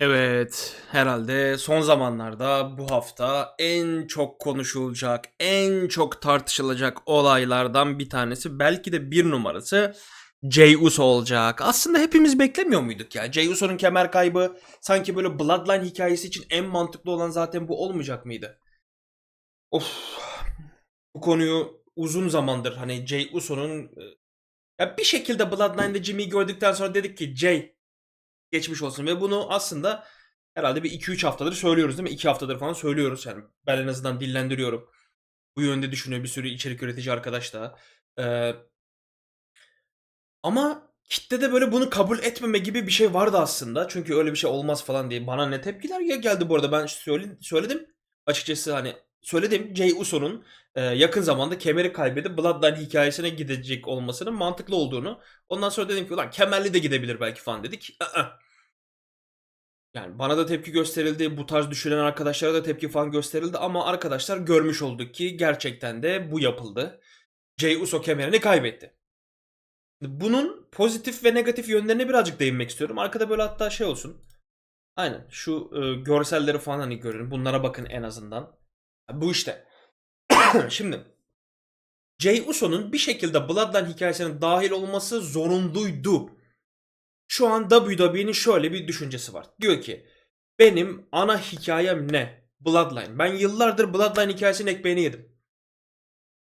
Evet, herhalde son zamanlarda bu hafta en çok konuşulacak, en çok tartışılacak olaylardan bir tanesi, belki de bir numarası Jey Uso olacak. Aslında hepimiz beklemiyor muyduk ya? Jey Uso'nun kemer kaybı sanki böyle Bloodline hikayesi için en mantıklı olan zaten bu olmayacak mıydı? Of, bu konuyu uzun zamandır hani Jey Uso'nun e, ya bir şekilde Bloodline'da Jimmy'yi gördükten sonra dedik ki Jey geçmiş olsun ve bunu aslında herhalde bir 2-3 haftadır söylüyoruz değil mi? 2 haftadır falan söylüyoruz yani. Ben en azından dillendiriyorum. Bu yönde düşünüyor bir sürü içerik üretici arkadaş da. Ee, ama kitlede böyle bunu kabul etmeme gibi bir şey vardı aslında. Çünkü öyle bir şey olmaz falan diye. Bana ne tepkiler ya geldi bu arada. Ben söyle, söyledim. Açıkçası hani söyledim. Jey Uso'nun e, yakın zamanda kemeri kaybedip Bloodline hikayesine gidecek olmasının mantıklı olduğunu. Ondan sonra dedim ki ulan kemerli de gidebilir belki falan dedik. Aa. Yani bana da tepki gösterildi. Bu tarz düşünen arkadaşlara da tepki falan gösterildi. Ama arkadaşlar görmüş olduk ki gerçekten de bu yapıldı. Jey Uso kemerini kaybetti. Bunun pozitif ve negatif yönlerine birazcık değinmek istiyorum. Arkada böyle hatta şey olsun. Aynen şu e, görselleri falan hani görün. Bunlara bakın en azından. Bu işte. Şimdi Jey Uso'nun bir şekilde Bloodline hikayesine dahil olması zorunduydu. Şu an WWE'nin şöyle bir düşüncesi var. Diyor ki benim ana hikayem ne? Bloodline. Ben yıllardır Bloodline hikayesinin ekmeğini yedim.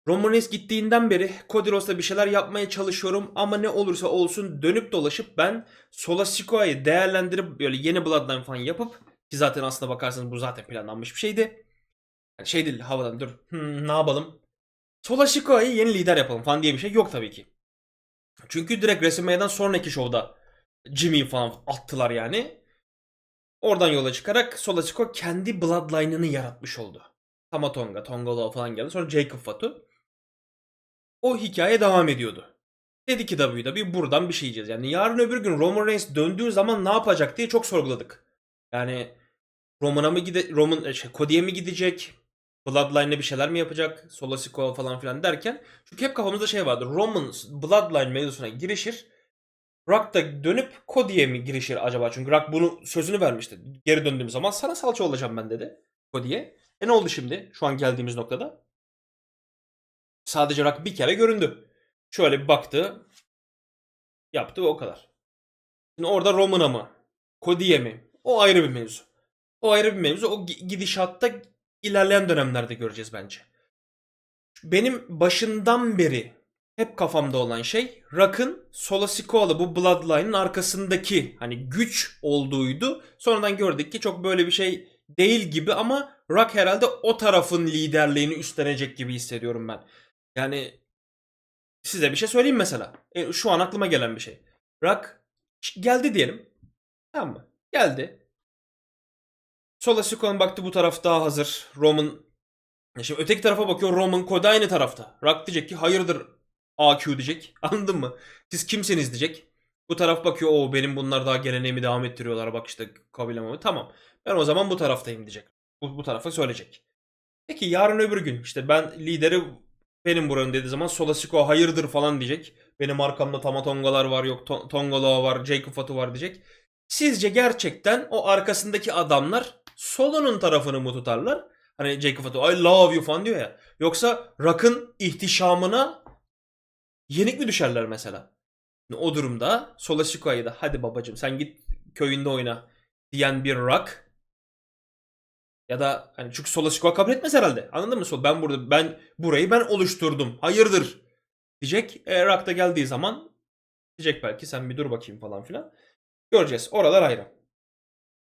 Roman gittiğinden beri Cody Rhodes'la bir şeyler yapmaya çalışıyorum ama ne olursa olsun dönüp dolaşıp ben Sola Sikoa'yı değerlendirip böyle yeni Bloodline falan yapıp ki zaten aslına bakarsanız bu zaten planlanmış bir şeydi. Yani şey değil havadan dur hmm, ne yapalım. Sola Sikoa'yı yeni lider yapalım falan diye bir şey yok tabii ki. Çünkü direkt WrestleMania'dan sonraki şovda Jimmy'yi falan attılar yani. Oradan yola çıkarak Sola Sikoa kendi Bloodline'ını yaratmış oldu. Tamatonga, Tongolo falan geldi. Sonra Jacob Fatu. O hikaye devam ediyordu. Dedi ki WWE buradan bir şey yiyeceğiz. Yani yarın öbür gün Roman Reigns döndüğü zaman ne yapacak diye çok sorguladık. Yani Roman'a mı gide Roman şey, Cody'ye mi gidecek? Bloodline'le bir şeyler mi yapacak? Sola Sikoa falan filan derken çünkü hep kafamızda şey vardı. Roman Bloodline mevzusuna girişir. Rock da dönüp Cody'ye mi girişir acaba? Çünkü Rock bunu sözünü vermişti. Geri döndüğüm zaman sana salça olacağım ben dedi Cody'ye. E ne oldu şimdi şu an geldiğimiz noktada? Sadece Rock bir kere göründü. Şöyle bir baktı. Yaptı ve o kadar. Şimdi orada Roman'a mı? Cody'ye mi? O ayrı bir mevzu. O ayrı bir mevzu. O gidişatta ilerleyen dönemlerde göreceğiz bence. Benim başından beri hep kafamda olan şey Rock'ın Sola Sikoa'lı bu Bloodline'ın arkasındaki hani güç olduğuydu. Sonradan gördük ki çok böyle bir şey değil gibi ama Rock herhalde o tarafın liderliğini üstlenecek gibi hissediyorum ben. Yani size bir şey söyleyeyim mesela. E, şu an aklıma gelen bir şey. Rock geldi diyelim. Tamam mı? Geldi. Sola Sikoa'nın baktı bu taraf daha hazır. Roman Şimdi öteki tarafa bakıyor Roman Cody aynı tarafta. Rock diyecek ki hayırdır AQ diyecek. Anladın mı? Siz kimseniz diyecek. Bu taraf bakıyor o benim bunlar daha geleneğimi devam ettiriyorlar bak işte kabilem Tamam. Ben o zaman bu taraftayım diyecek. Bu, bu tarafa söyleyecek. Peki yarın öbür gün işte ben lideri benim buranın dediği zaman Solasiko hayırdır falan diyecek. Benim arkamda Tamatongalar var yok to- Tongalo var Jacob Fatu var diyecek. Sizce gerçekten o arkasındaki adamlar Solo'nun tarafını mı tutarlar? Hani Jacob Fatu I love you falan diyor ya. Yoksa Rock'ın ihtişamına yenik mi düşerler mesela? O durumda Solasiko'yu da hadi babacım sen git köyünde oyna diyen bir Rock ya da hani çünkü Solasiko kabul etmez herhalde. Anladın mı? Sol ben burada ben burayı ben oluşturdum. Hayırdır diyecek. E, Rock da geldiği zaman diyecek belki sen bir dur bakayım falan filan. Göreceğiz. Oralar ayrı.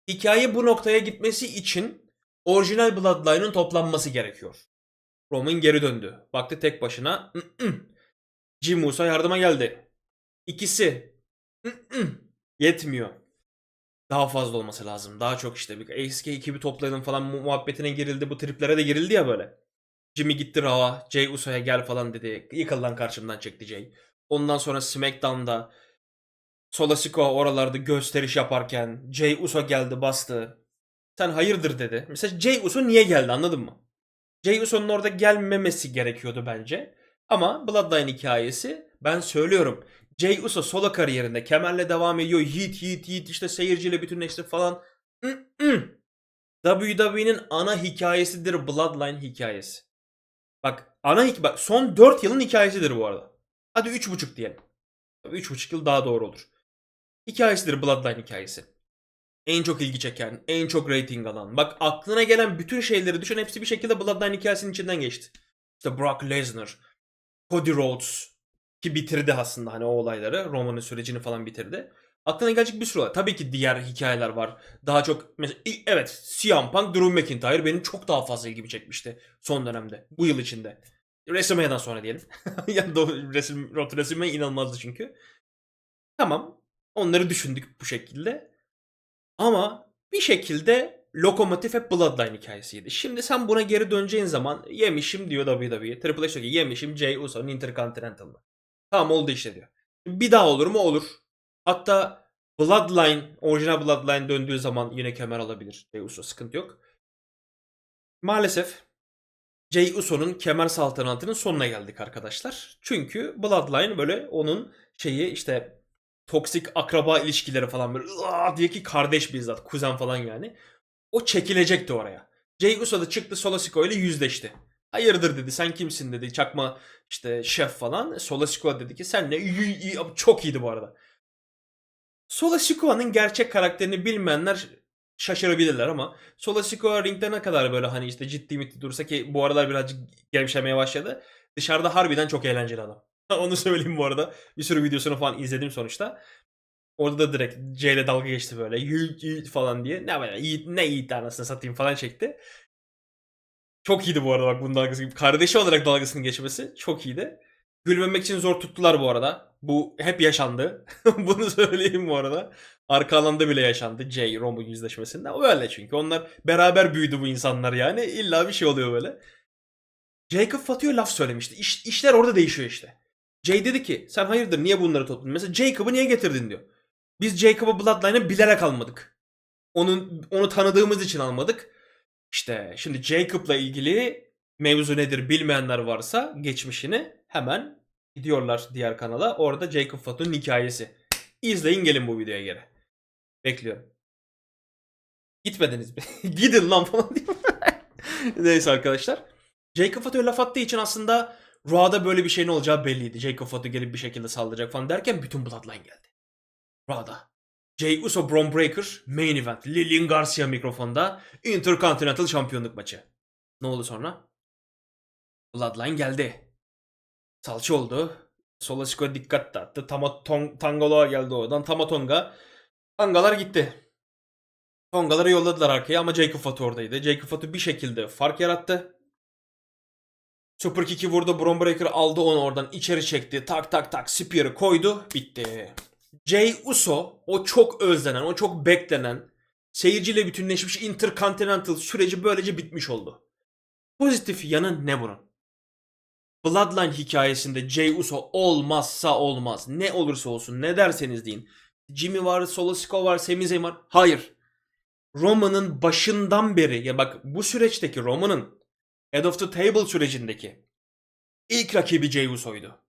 Hikaye bu noktaya gitmesi için orijinal Bloodline'ın toplanması gerekiyor. Roman geri döndü. Baktı tek başına. Jim Musa yardıma geldi. İkisi. Yetmiyor. Daha fazla olması lazım. Daha çok işte bir eski ekibi toplayalım falan muhabbetine girildi. Bu triplere de girildi ya böyle. Jimmy gitti Raw'a. Jay Uso'ya gel falan dedi. Yıkıl lan karşımdan çekti Jay. Ondan sonra SmackDown'da Sola Sikoa oralarda gösteriş yaparken Jay Uso geldi bastı. Sen hayırdır dedi. Mesela Jay Uso niye geldi anladın mı? Jay Uso'nun orada gelmemesi gerekiyordu bence. Ama Bloodline hikayesi ben söylüyorum. Jay Uso solo kariyerinde kemerle devam ediyor. Hit hit hit işte seyirciyle bütünleşti falan. WWE'nin ana hikayesidir Bloodline hikayesi. Bak ana bak son 4 yılın hikayesidir bu arada. Hadi 3,5 diyelim. Tabii 3,5 yıl daha doğru olur. Hikayesidir Bloodline hikayesi. En çok ilgi çeken, en çok rating alan. Bak aklına gelen bütün şeyleri düşün hepsi bir şekilde Bloodline hikayesinin içinden geçti. İşte Brock Lesnar, Cody Rhodes ki bitirdi aslında hani o olayları. Roman'ın sürecini falan bitirdi. Aklına gelecek bir sürü olay. Tabii ki diğer hikayeler var. Daha çok mesela evet CM Punk, Drew McIntyre benim çok daha fazla ilgimi çekmişti son dönemde. Bu yıl içinde. WrestleMania'dan sonra diyelim. yani WrestleMania inanılmazdı çünkü. Tamam. Onları düşündük bu şekilde. Ama bir şekilde lokomotif hep Bloodline hikayesiydi. Şimdi sen buna geri döneceğin zaman yemişim diyor WWE. Triple H diyor ki yemişim Jey Uso'nun Intercontinental'ını. Tamam oldu işte diyor. Bir daha olur mu? Olur. Hatta Bloodline, orijinal Bloodline döndüğü zaman yine kemer alabilir. Jey Uso sıkıntı yok. Maalesef Jey Uso'nun kemer saltanatının sonuna geldik arkadaşlar. Çünkü Bloodline böyle onun şeyi işte toksik akraba ilişkileri falan böyle diye ki kardeş bizzat kuzen falan yani. O çekilecekti oraya. Jey Uso da çıktı Solo Sikoa ile yüzleşti. Hayırdır dedi sen kimsin dedi çakma işte şef falan. Solo Sikoa dedi ki sen ne iyi, iyi, çok iyiydi bu arada. Solo Sikoa'nın gerçek karakterini bilmeyenler şaşırabilirler ama Solo Sikoa ringde ne kadar böyle hani işte ciddi mitti dursa ki bu aralar birazcık gevşemeye başladı. Dışarıda harbiden çok eğlenceli adam. Onu söyleyeyim bu arada. Bir sürü videosunu falan izledim sonuçta. Orada da direkt C ile dalga geçti böyle. Yiğit yiğit falan diye. Ne böyle yiğit ne yiğit anasını satayım falan çekti. Çok iyiydi bu arada bak bunun dalgası. Kardeşi olarak dalgasını geçmesi çok iyiydi. Gülmemek için zor tuttular bu arada. Bu hep yaşandı. Bunu söyleyeyim bu arada. Arka alanda bile yaşandı. Jay, Roman yüzleşmesinde. Öyle çünkü. Onlar beraber büyüdü bu insanlar yani. İlla bir şey oluyor böyle. Jacob Fatu'ya laf söylemişti. İş, işler orada değişiyor işte. Jay dedi ki sen hayırdır niye bunları topladın? Mesela Jacob'ı niye getirdin diyor. Biz Jacob'ı Bloodline'a bilerek almadık. Onun onu tanıdığımız için almadık. İşte şimdi Jacob'la ilgili mevzu nedir bilmeyenler varsa geçmişini hemen gidiyorlar diğer kanala. Orada Jacob Fatu'nun hikayesi. İzleyin gelin bu videoya geri. Bekliyorum. Gitmediniz mi? Gidin lan falan diye. Neyse arkadaşlar. Jacob Fatu'ya laf attığı için aslında Raw'da böyle bir şeyin olacağı belliydi. Jacob Fatu gelip bir şekilde saldıracak falan derken bütün Bloodline geldi. Raw'da. Jey Uso Braun Breaker main event. Lilian Garcia mikrofonda Intercontinental şampiyonluk maçı. Ne oldu sonra? Bloodline geldi. Salça oldu. Solo Sikoa dikkat dağıttı. Tama Tong Tangaloa geldi oradan. Tamatonga. Tangalar gitti. Tongaları yolladılar arkaya ama Jacob Fatu oradaydı. Jacob Fatu bir şekilde fark yarattı. Super Kick'i vurdu. Braun Breaker aldı onu oradan içeri çekti. Tak tak tak Spear'ı koydu. Bitti. Jey Uso o çok özlenen, o çok beklenen seyirciyle bütünleşmiş Intercontinental süreci böylece bitmiş oldu. Pozitif yanı ne bunun? Bloodline hikayesinde Jey Uso olmazsa olmaz. Ne olursa olsun ne derseniz deyin. Jimmy var, Solo Sikoa var, Sami Zayn var. Hayır. Roman'ın başından beri ya bak bu süreçteki Roman'ın Head of the Table sürecindeki ilk rakibi Jey Uso'ydu.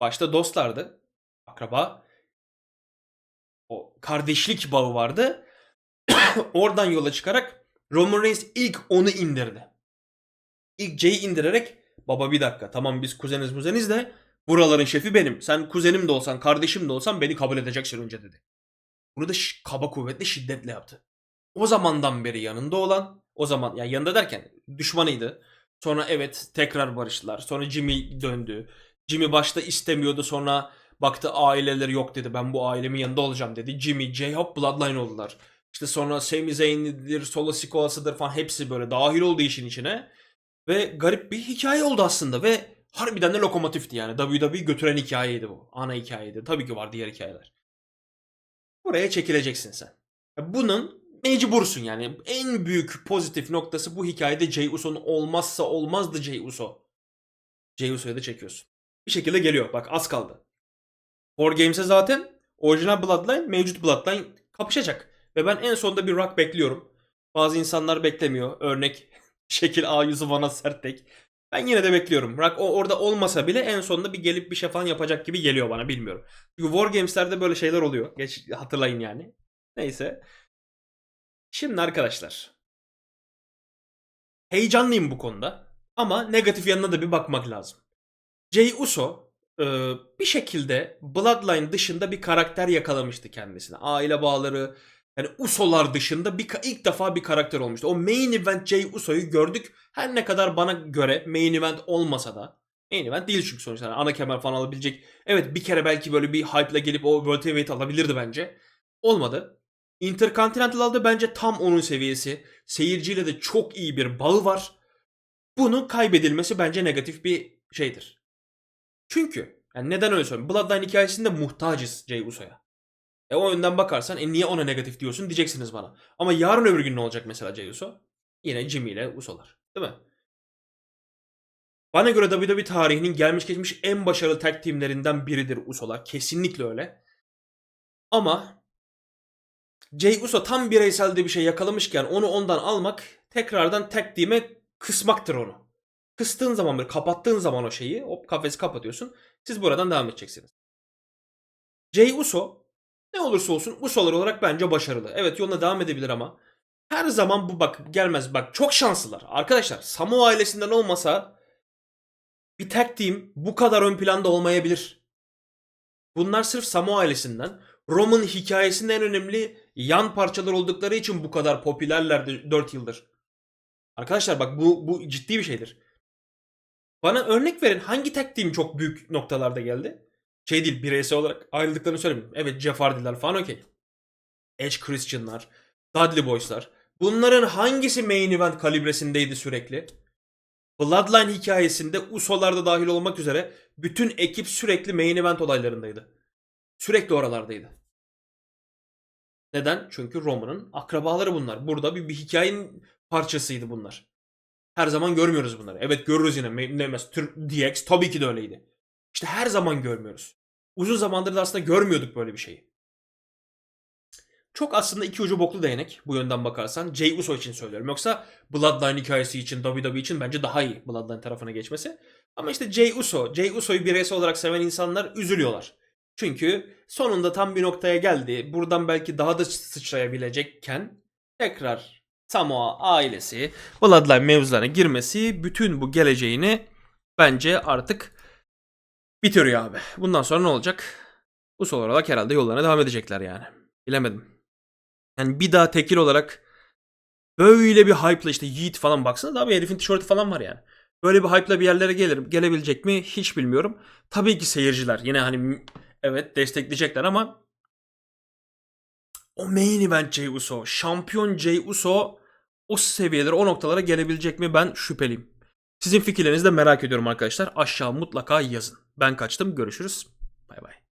Başta dostlardı. Akraba. O kardeşlik bağı vardı. Oradan yola çıkarak Roman Reigns ilk onu indirdi. İlk Jey'i indirerek baba bir dakika tamam biz kuzeniz muzeniz de buraların şefi benim. Sen kuzenim de olsan kardeşim de olsan beni kabul edeceksin önce dedi. Bunu da kaba kuvvetle şiddetle yaptı. O zamandan beri yanında olan o zaman yani yanında derken düşmanıydı. Sonra evet tekrar barıştılar. Sonra Jimmy döndü. Jimmy başta istemiyordu sonra baktı aileleri yok dedi. Ben bu ailemin yanında olacağım dedi. Jimmy, J-Hop Bloodline oldular. İşte sonra Sami Zayn'idir, Solo Sikoa'sıdır falan hepsi böyle dahil oldu işin içine. Ve garip bir hikaye oldu aslında ve harbiden de lokomotifti yani. WWE götüren hikayeydi bu. Ana hikayeydi. Tabii ki var diğer hikayeler. Buraya çekileceksin sen. Bunun mecbursun yani. En büyük pozitif noktası bu hikayede Jey Uso'nun olmazsa olmazdı Jey Uso. Jey Uso'ya da çekiyorsun. Bir şekilde geliyor. Bak az kaldı. War Games'e zaten orijinal Bloodline, mevcut Bloodline kapışacak. Ve ben en sonunda bir rock bekliyorum. Bazı insanlar beklemiyor. Örnek şekil A yüzü bana sert tek. Ben yine de bekliyorum. Rock o orada olmasa bile en sonunda bir gelip bir şey falan yapacak gibi geliyor bana bilmiyorum. Çünkü War Games'lerde böyle şeyler oluyor. Geç hatırlayın yani. Neyse. Şimdi arkadaşlar. Heyecanlıyım bu konuda. Ama negatif yanına da bir bakmak lazım. Jey Uso e, bir şekilde Bloodline dışında bir karakter yakalamıştı kendisine. Aile bağları, yani Uso'lar dışında bir ilk defa bir karakter olmuştu. O main event Jey Uso'yu gördük. Her ne kadar bana göre main event olmasa da main event değil çünkü sonuçta. Yani ana kemer falan alabilecek. Evet bir kere belki böyle bir hype'la gelip o World Heavyweight alabilirdi bence. Olmadı. Intercontinental aldı bence tam onun seviyesi. Seyirciyle de çok iyi bir bağı var. Bunun kaybedilmesi bence negatif bir şeydir. Çünkü yani neden öyle söylüyorum? Bloodline hikayesinde muhtacız Jey Uso'ya. E o yönden bakarsan e niye ona negatif diyorsun diyeceksiniz bana. Ama yarın öbür gün ne olacak mesela Jey Uso? Yine Jimmy ile Uso'lar. Değil mi? Bana göre WWE tarihinin gelmiş geçmiş en başarılı tag teamlerinden biridir Uso'lar. Kesinlikle öyle. Ama Jey Uso tam bireyselde bir şey yakalamışken onu ondan almak tekrardan tag team'e kısmaktır onu. Kıstığın zaman böyle kapattığın zaman o şeyi hop kafesi kapatıyorsun. Siz buradan devam edeceksiniz. Jey Uso ne olursa olsun Uso'lar olarak bence başarılı. Evet yoluna devam edebilir ama her zaman bu bak gelmez. Bak çok şanslılar. Arkadaşlar Samoa ailesinden olmasa bir tag team bu kadar ön planda olmayabilir. Bunlar sırf Samoa ailesinden Roman hikayesinin en önemli yan parçalar oldukları için bu kadar popülerlerdi 4 yıldır. Arkadaşlar bak bu, bu ciddi bir şeydir. Bana örnek verin hangi tag team çok büyük noktalarda geldi? Şey değil bireysel olarak ayrıldıklarını söylemiyorum. Evet Jeff Hardy'ler falan okey. Edge Christian'lar, Dudley Boys'lar. Bunların hangisi main event kalibresindeydi sürekli? Bloodline hikayesinde Uso'lar da dahil olmak üzere bütün ekip sürekli main event olaylarındaydı. Sürekli oralardaydı. Neden? Çünkü Roman'ın akrabaları bunlar. Burada bir, bir hikayenin parçasıydı bunlar. Her zaman görmüyoruz bunları. Evet görürüz yine. Ne mesela DX tabii ki de öyleydi. İşte her zaman görmüyoruz. Uzun zamandır da aslında görmüyorduk böyle bir şeyi. Çok aslında iki ucu boklu değnek bu yönden bakarsan. Jey Uso için söylüyorum. Yoksa Bloodline hikayesi için, WWE için bence daha iyi Bloodline tarafına geçmesi. Ama işte Jey Uso, Jey Uso'yu bireysel olarak seven insanlar üzülüyorlar. Çünkü sonunda tam bir noktaya geldi. Buradan belki daha da sıçrayabilecekken tekrar Samoa ailesi Bloodline mevzularına girmesi bütün bu geleceğini bence artık bitiriyor abi. Bundan sonra ne olacak? Uso olarak herhalde yollarına devam edecekler yani. Bilemedim. Yani bir daha tekil olarak böyle bir hype'la işte Yeet falan baksana da abi herifin tişörtü falan var yani. Böyle bir hype'la bir yerlere gelir, gelebilecek mi hiç bilmiyorum. Tabii ki seyirciler yine hani evet destekleyecekler ama o main event Jey Uso, şampiyon Jey Uso o seviyelere, o noktalara gelebilecek mi ben şüpheliyim. Sizin fikirlerinizi de merak ediyorum arkadaşlar. Aşağı mutlaka yazın. Ben kaçtım. Görüşürüz. Bay bay.